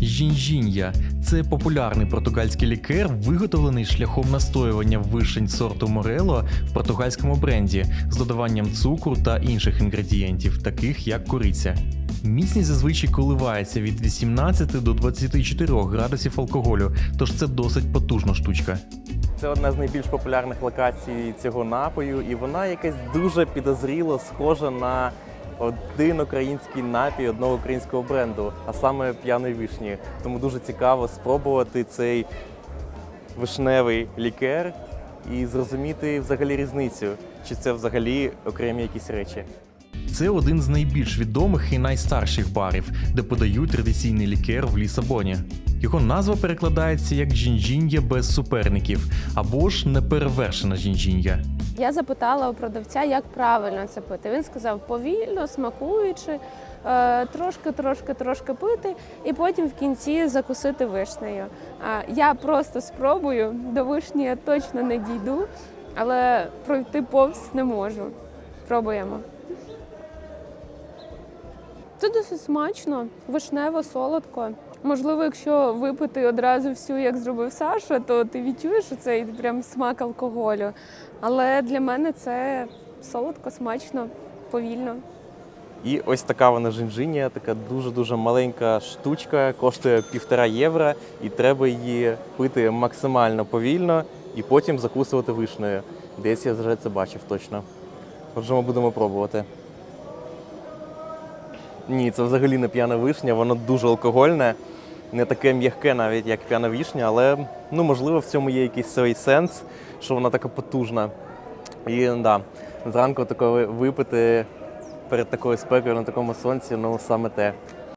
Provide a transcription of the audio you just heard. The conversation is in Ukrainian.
Жінжін'я це популярний португальський лікер, виготовлений шляхом настоювання вишень сорту Морело в португальському бренді з додаванням цукру та інших інгредієнтів, таких як кориця. Міцність зазвичай коливається від 18 до 24 градусів алкоголю, тож це досить потужна штучка. Це одна з найбільш популярних локацій цього напою, і вона якась дуже підозріло схожа на один український напій одного українського бренду, а саме п'яної вишні. Тому дуже цікаво спробувати цей вишневий лікер і зрозуміти взагалі різницю, чи це взагалі окремі якісь речі. Це один з найбільш відомих і найстарших барів, де подають традиційний лікер в Лісабоні. Його назва перекладається як жінжін'я без суперників або ж неперевершена жінжін'я. Я запитала у продавця, як правильно це пити. Він сказав повільно, смакуючи, е, трошки, трошки, трошки пити, і потім в кінці закусити вишнею. Я просто спробую. До вишні я точно не дійду, але пройти повз не можу. Пробуємо. Це досить смачно, вишнево, солодко. Можливо, якщо випити одразу всю, як зробив Саша, то ти відчуєш цей прям смак алкоголю. Але для мене це солодко, смачно, повільно. І ось така вона жинжиня, така дуже-дуже маленька штучка, коштує півтора євро, і треба її пити максимально повільно і потім закусувати вишнею. Десь я вже це бачив точно. Отже, ми будемо пробувати. Ні, це взагалі не п'яна вишня, воно дуже алкогольне, не таке м'яке навіть, як п'яна вишня, але ну, можливо в цьому є якийсь свій сенс, що вона така потужна. І да, зранку такого випити перед такою спекою на такому сонці, ну саме те.